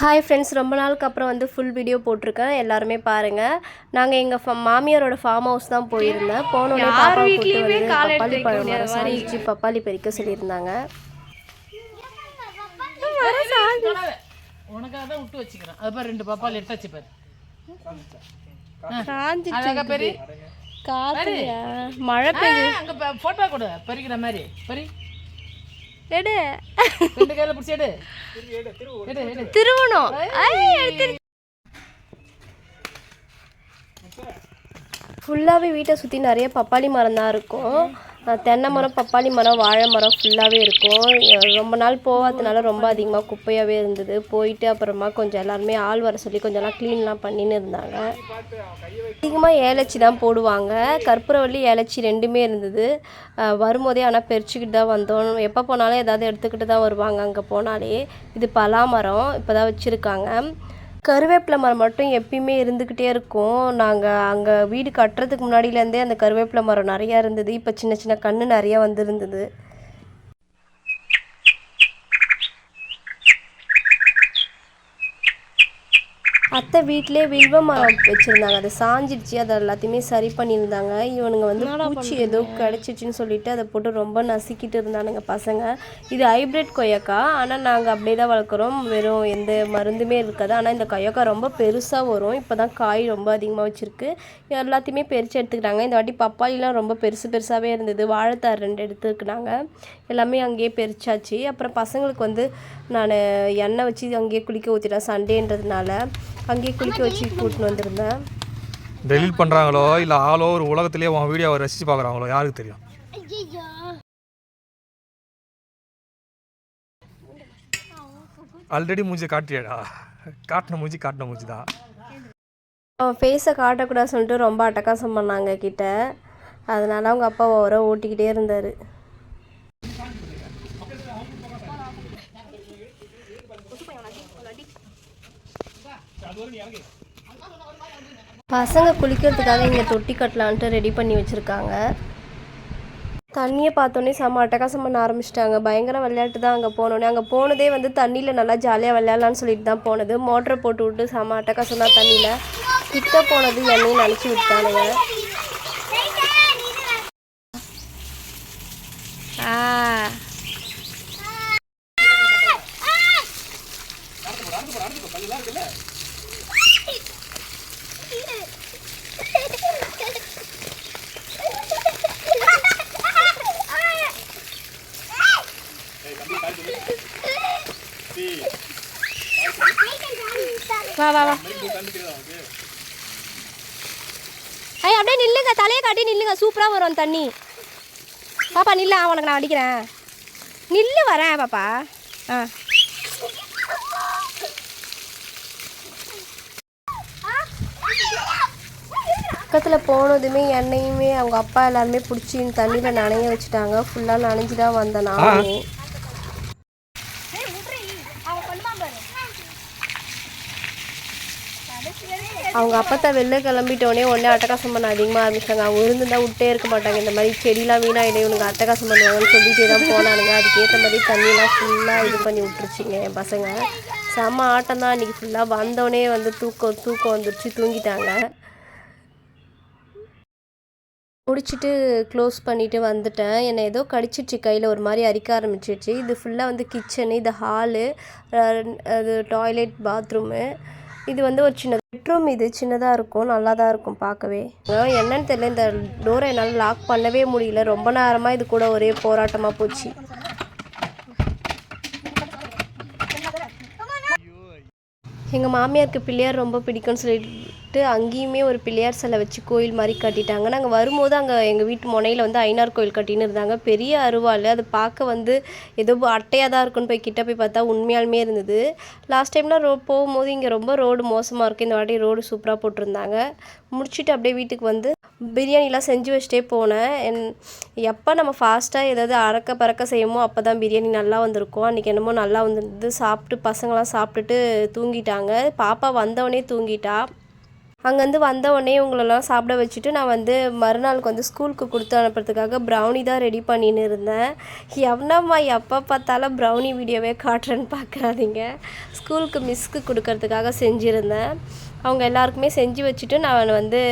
Hi friends ரொம்ப நாளுக்கு அப்புறம் வந்து ஃபுல் வீடியோ போட்டிருக்கேன். எல்லாருமே பாருங்கள் நாங்கள் எங்கள் ஃபா மாமியாரோட ஃபார்ம் ஹவுஸ் தான் போயிருந்தேன். போனோடனே பாப்பா கூட்டு வீட்லயுமே வந்து கால் பப்பாளி பழம் மாதிரி. சாஞ்சிச்சு பப்பாளி பறிக்க சொல்லியிருந்தாங்க. உனக்காக தான் விட்டு வச்சுக்கிறேன் அது பாரு. ரெண்டு பாப்பால் எடுத்தாச்சு பாரு சாஞ்சி அழகா பெரி காத்துலையா மழை பெய்யுது. அங்க போட்டோ கொடு. பறிக்கிற மாதிரி. பறி எடு. ரெண்டு கையில பிடிச்சி எடு. எடு எடு. திருவணும். ஃபுல்லாகவே வீட்டை சுற்றி நிறைய பப்பாளி மரம் தான் இருக்கும். தென்னை மரம் பப்பாளி மரம் வாழை மரம் ஃபுல்லாகவே இருக்கும். ரொம்ப நாள் போகாதனால ரொம்ப அதிகமாக குப்பையாகவே இருந்தது. போயிட்டு அப்புறமா கொஞ்சம் எல்லாருமே ஆள் வர சொல்லி கொஞ்சம்லாம் க்ளீன்லாம் பண்ணின்னு இருந்தாங்க. அதிகமாக ஏலச்சி தான் போடுவாங்க. கற்பூரவள்ளி ஏலச்சி ரெண்டுமே இருந்தது. வரும்போதே ஆனால் பறிச்சுக்கிட்டு தான் வந்தோம். எப்போ போனாலும் ஏதாவது எடுத்துக்கிட்டு தான் வருவாங்க. அங்கே போனாலே இது பலா மரம் இப்போ தான் வச்சுருக்காங்க. கருவேப்பிலை மரம் மட்டும் எப்பயுமே இருந்துக்கிட்டே இருக்கும். நாங்கள் அங்கே வீடு கட்டுறதுக்கு முன்னாடியிலேருந்தே அந்த கருவேப்பிலை மரம் நிறையா இருந்தது. இப்போ சின்ன சின்ன கன்று நிறையா வந்துருந்தது. அத்தை வீட்டிலே வில்வ மரம் வச்சுருந்தாங்க. அது சாஞ்சிடுச்சு. அதை எல்லாத்தையுமே சரி பண்ணியிருந்தாங்க. இவனுங்க வந்து பூச்சி ஏதோ கிடச்சிச்சின்னு சொல்லிட்டு அதை போட்டு ரொம்ப நசுக்கிட்டு இருந்தானுங்க பசங்க. இது ஹைப்ரிட் கொய்யாக்கா. ஆனால் நாங்கள் அப்படியே தான் வளர்க்குறோம். வெறும் எந்த மருந்துமே இருக்காது. ஆனால் இந்த கொய்யாக்கா ரொம்ப பெருசாக வரும். இப்போ தான் காய் ரொம்ப அதிகமாக வச்சுருக்கு. எல்லாத்தையுமே பறித்து எடுத்துக்கிட்டாங்க. இந்த வாட்டி பப்பாளிலாம் ரொம்ப பெருசு பெருசாகவே இருந்தது. வாழைத்தார் ரெண்டு எடுத்துக்கினாங்க. எல்லாமே அங்கேயே பறிச்சாச்சு. அப்புறம் பசங்களுக்கு வந்து நான் எண்ணெய் வச்சு அங்கேயே குளிக்க ஊற்றிட்டேன் சண்டேன்றதுனால. அங்கேயே குளிக்க வச்சு கூட்டின்னு வந்திருந்தேன். டெலிட் பண்ணுறாங்களோ இல்லை ஆளோ ஒரு உலகத்திலேயே உன் வீடியோவை ரசித்து பார்க்குறாங்களோ? யாருக்கு தெரியும்? ஆல்ரெடி மூஞ்சி காட்டியாடா. காட்டின மூஞ்சி காட்டின மூஞ்சி தான் அவன் ஃபேஸை காட்டக்கூடாது சொல்லிட்டு ரொம்ப அட்டகாசம் பண்ணாங்க கிட்ட அதனால அவங்க அப்பா ஓர ஓட்டிக்கிட்டே இருந்தார். பசங்க குளிக்கிறதுக்காக இங்கே தொட்டி கட்டலான்ட்டு ரெடி பண்ணி வச்சுருக்காங்க. தண்ணியை பார்த்தோன்னே செம்ம அட்டகாசம் பண்ண ஆரம்பிச்சிட்டாங்க. பயங்கர விளையாட்டு தான் அங்கே போனோன்னே. அங்கே போனதே வந்து தண்ணியில் நல்லா ஜாலியாக விளையாடலான்னு சொல்லிட்டு தான் போனது. மோட்டரை போட்டு விட்டு செம்ம அட்டகாசம் தான் தண்ணியில். கிட்ட போனது என்னையும் நினச்சி விட்டானுங்க ஆ வா வா வா. ஐயா அப்படியே நில்லுங்க. தலையை காட்டி நில்லுங்க. சூப்பராக வரும் தண்ணி. பாப்பா நில்ல. உனக்கு நான் அடிக்கிறேன். நில்லு வரேன் பாப்பா. ஆ. பக்கத்தில் போனதுமே என்னையுமே அவங்க அப்பா எல்லாருமே பிடிச்சி தண்ணியில் நனைய வச்சுட்டாங்க. ஃபுல்லாக நனைஞ்சு தான் வந்தேன் நானும். அவங்க அப்பத்தா வெளில கிளம்பிட்டோடனே உடனே அட்டகாசம் பண்ண அதிகமாக ஆரம்பிச்சாங்க அவங்க இருந்துருந்தால் விட்டே இருக்க மாட்டாங்க. இந்த மாதிரி செடிலாம் வீணாயிடும் இவனுங்க அட்டகாசம் பண்ணுவாங்கன்னு சொல்லிட்டே தான் போனானுங்க. அதுக்கேற்ற மாதிரி தண்ணியெலாம் ஃபுல்லாக இது பண்ணி விட்டுருச்சிங்க என் பசங்க. செம்ம ஆட்டம் தான். அன்றைக்கி ஃபுல்லாக வந்தோடனே வந்து தூக்கம் தூக்கம் வந்துருச்சு. தூங்கிட்டாங்க. முடிச்சுட்டு க்ளோஸ் பண்ணிவிட்டு வந்துட்டேன். என்னை ஏதோ கடிச்சிடுச்சு கையில். ஒரு மாதிரி அரிக்க ஆரம்பிச்சிடுச்சு. இது ஃபுல்லாக வந்து கிச்சனு இது ஹாலு அது டாய்லெட் பாத்ரூமு இது வந்து ஒரு சின்ன பெட்ரூம் இது சின்னதாக இருக்கும் நல்லா தான் இருக்கும் பார்க்கவே. என்னன்னு தெரியல இந்த டோரை என்னால் லாக் பண்ணவே முடியல. ரொம்ப நேரமாக இது கூட ஒரே போராட்டமாக போச்சு. எங்கள் மாமியாருக்கு பிள்ளையார் ரொம்ப பிடிக்கும்னு சொல்லி வந்துட்டு அங்கேயுமே ஒரு பிள்ளையார் சிலை வச்சு கோயில் மாதிரி கட்டிட்டாங்க. நாங்கள் வரும்போது அங்கே எங்கள் வீட்டு முனையில் வந்து ஐநார் கோயில் கட்டின்னு இருந்தாங்க. பெரிய அருவாள். அது பார்க்க வந்து ஏதோ அட்டையாக தான் இருக்குன்னு போய் கிட்ட போய் பார்த்தா உண்மையாலுமே இருந்தது. லாஸ்ட் டைம்லாம் ரோ போகும்போது இங்கே ரொம்ப ரோடு மோசமாக இருக்குது இந்த வாட்டி ரோடு சூப்பராக போட்டிருந்தாங்க. முடிச்சுட்டு அப்படியே வீட்டுக்கு வந்து பிரியாணிலாம் செஞ்சு வச்சுட்டே போனேன். என் எப்போ நம்ம ஃபாஸ்ட்டாக ஏதாவது அறக்க பறக்க செய்யுமோ அப்போ தான் பிரியாணி நல்லா வந்திருக்கும். அன்றைக்கி என்னமோ நல்லா வந்திருந்தது. சாப்பிட்டு பசங்களாம் சாப்பிட்டுட்டு தூங்கிட்டாங்க. பாப்பா வந்தவொடனே தூங்கிட்டா. அங்கேருந்து வந்த உடனே இவங்களெல்லாம் சாப்பிட வச்சுட்டு நான் வந்து மறுநாளுக்கு வந்து ஸ்கூலுக்கு கொடுத்து அனுப்புறதுக்காக ப்ரௌனி தான் ரெடி பண்ணின்னு இருந்தேன். எவனம்மா எப்போ பார்த்தாலும் ப்ரௌனி வீடியோவே காட்டுறேன்னு பார்க்குறாதீங்க ஸ்கூலுக்கு மிஸ்க்கு கொடுக்கறதுக்காக செஞ்சுருந்தேன். அவங்க எல்லாருக்குமே செஞ்சு வச்சுட்டு நான் வந்து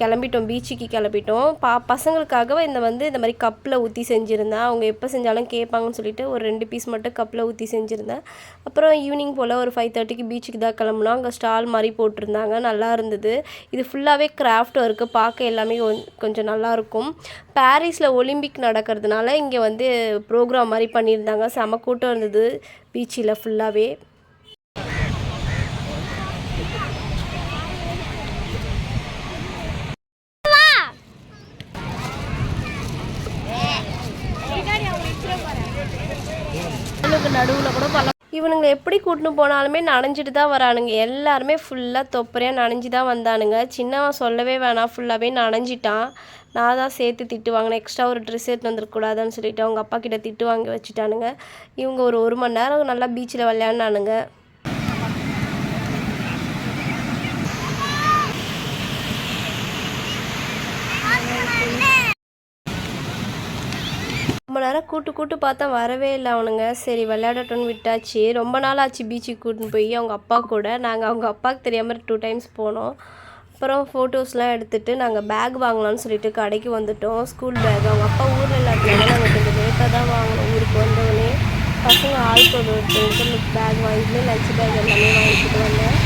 கிளம்பிட்டோம் பீச்சுக்கு கிளம்பிட்டோம். பா பசங்களுக்காக இந்த வந்து இந்த மாதிரி கப்பில் ஊற்றி செஞ்சுருந்தேன் அவங்க எப்போ செஞ்சாலும் கேட்பாங்கன்னு சொல்லிட்டு ஒரு ரெண்டு பீஸ் மட்டும் கப்பில் ஊற்றி செஞ்சுருந்தேன். அப்புறம் ஈவினிங் போல் ஒரு ஃபைவ் தேர்ட்டிக்கு பீச்சுக்கு தான் கிளம்புனோம். அங்கே ஸ்டால் மாதிரி போட்டிருந்தாங்க. நல்லா இருந்தது. இது ஃபுல்லாகவே கிராஃப்ட் ஒர்க்கு பார்க்க எல்லாமே கொஞ்சம் நல்லாயிருக்கும் பாரிஸில் ஒலிம்பிக் நடக்கிறதுனால இங்கே வந்து ப்ரோக்ராம் மாதிரி பண்ணியிருந்தாங்க. செம கூட்டம் இருந்தது பீச்சில் ஃபுல்லாகவே இவனுக்கு நடுவில் இவனுங்களை எப்படி கூட்டின்னு போனாலுமே நனைஞ்சிட்டு தான் வரானுங்க. எல்லாருமே ஃபுல்லாக தொப்பரையாக நனைஞ்சு தான் வந்தானுங்க. சின்னவன் சொல்லவே வேணாம். ஃபுல்லாகவே நனைஞ்சிட்டான். நான் தான் சேர்த்து திட்டு வாங்கினேன் எக்ஸ்ட்ரா ஒரு ட்ரெஸ் எடுத்து வந்துருக்கூடாதுன்னு சொல்லிட்டு அவங்க அப்பா கிட்ட திட்டு வாங்கி வச்சுட்டானுங்க. இவங்க ஒரு ஒரு மணி நேரம் நல்லா பீச்சில் விளையாடினானுங்க ரொம்ப நேரம் கூட்டு கூட்டு பார்த்தா வரவே இல்லை அவனுங்க. சரி விளையாடட்டும்னு விட்டாச்சு. ரொம்ப நாள் ஆச்சு பீச்சுக்கு கூட்டின்னு போய். அவங்க அப்பா கூட. நாங்கள் அவங்க அப்பாவுக்கு தெரியாமல் டூ டைம்ஸ் போனோம். அப்புறம் ஃபோட்டோஸ்லாம் எடுத்துகிட்டு நாங்கள் பேக் வாங்கலாம்னு சொல்லிட்டு கடைக்கு வந்துட்டோம். ஸ்கூல் பேக் அவங்க அப்பா ஊரில் இல்லாதனால நாங்கள் கொஞ்சம் லேட்டாக தான் வாங்கினோம். ஊருக்கு வந்தோடனே பசங்க ஆளுக்கு ஒரு ஒரு பேக் வாங்கிட்டு லஞ்ச் பேக் எல்லாமே வாங்கிட்டு வந்தேன்.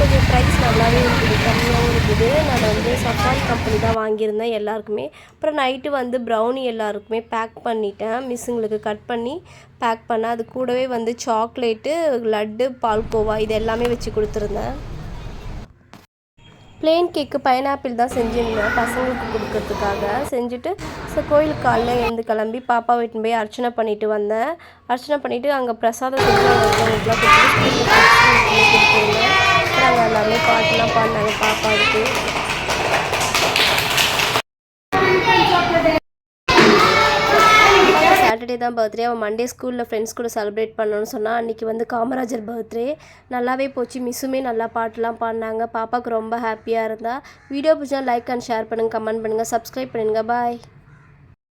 கொஞ்சம் ப்ரைஸ் நல்லாவே இருக்குது கம்மியாகவும் இருக்குது. நான் வந்து சஃபாரி கம்பெனி தான் வாங்கியிருந்தேன் எல்லாருக்குமே. அப்புறம் நைட்டு வந்து ப்ரௌனி எல்லாருக்குமே பேக் பண்ணிட்டேன். மிஸ்ஸுங்களுக்கு கட் பண்ணி பேக் பண்ணேன். அது கூடவே வந்து சாக்லேட்டு லட்டு பால்கோவா இது எல்லாமே வச்சு கொடுத்துருந்தேன். பிளெயின் கேக்கு பைனாப்பிள் தான் செஞ்சுருந்தேன் பசங்களுக்கு கொடுக்கறதுக்காக. செஞ்சுட்டு ஸோ கோயிலுக்கு காலைல எழுந்து கிளம்பி பாப்பா வீட்டுன்னு போய் அர்ச்சனை பண்ணிட்டு வந்தேன். அர்ச்சனை பண்ணிவிட்டு அங்கே பிரசாதம் செஞ்சு கொடுத்துருந்தேன். அப்புறம் எல்லாமே பாட்டுலாம் பாடினாங்க பாப்பாவுக்கு. சாட்டர்டே தான் பர்த்டே அவன் மண்டே ஸ்கூலில் ஃப்ரெண்ட்ஸ் கூட செலிப்ரேட் பண்ணணும்னு சொன்னால் அன்றைக்கி வந்து காமராஜர் பர்த்டே நல்லாவே போச்சு மிஸ்ஸுமே நல்லா பாட்டுலாம் பாடினாங்க. பாப்பாவுக்கு ரொம்ப ஹாப்பியாக இருந்தால் வீடியோ பிடிச்சா லைக் அண்ட் ஷேர் பண்ணுங்கள் கமெண்ட் பண்ணுங்கள் சப்ஸ்கிரைப் பண்ணுங்கள் பாய்